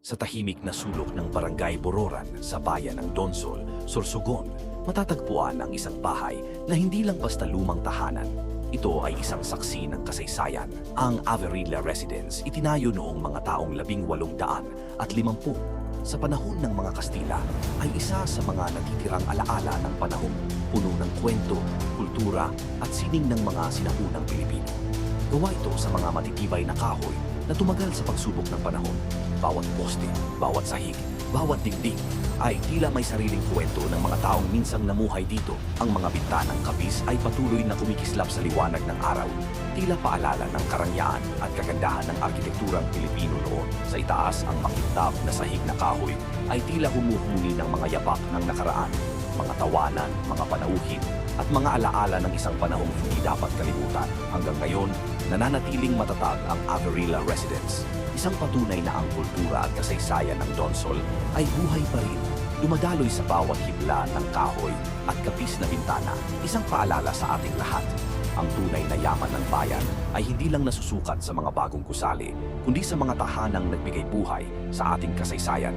Sa tahimik na sulok ng Barangay Bororan sa bayan ng Donsol, Sorsogon, matatagpuan ang isang bahay na hindi lang basta lumang tahanan. Ito ay isang saksi ng kasaysayan. Ang Averilla Residence itinayo noong mga taong labing walong daan at limampu. Sa panahon ng mga Kastila ay isa sa mga natitirang alaala ng panahon, puno ng kwento, kultura at sining ng mga sinaunang Pilipino. Gawa ito sa mga matitibay na kahoy na tumagal sa pagsubok ng panahon. Bawat poste, bawat sahig, bawat dingding ay tila may sariling kwento ng mga taong minsang namuhay dito. Ang mga bintanang kapis ay patuloy na kumikislap sa liwanag ng araw. Tila paalala ng karangyaan at kagandahan ng arkitekturang Pilipino noon. Sa itaas, ang makintab na sahig na kahoy ay tila humuhuni ng mga yapak ng nakaraan, mga tawanan, mga panauhin, at mga alaala ng isang panahong hindi dapat kalimutan. Hanggang ngayon, nananatiling matatag ang Averilla Residence. Isang patunay na ang kultura at kasaysayan ng Donsol ay buhay pa rin. Dumadaloy sa bawat hibla ng kahoy at kapis na bintana. Isang paalala sa ating lahat. Ang tunay na yaman ng bayan ay hindi lang nasusukat sa mga bagong gusali, kundi sa mga tahanang nagbigay buhay sa ating kasaysayan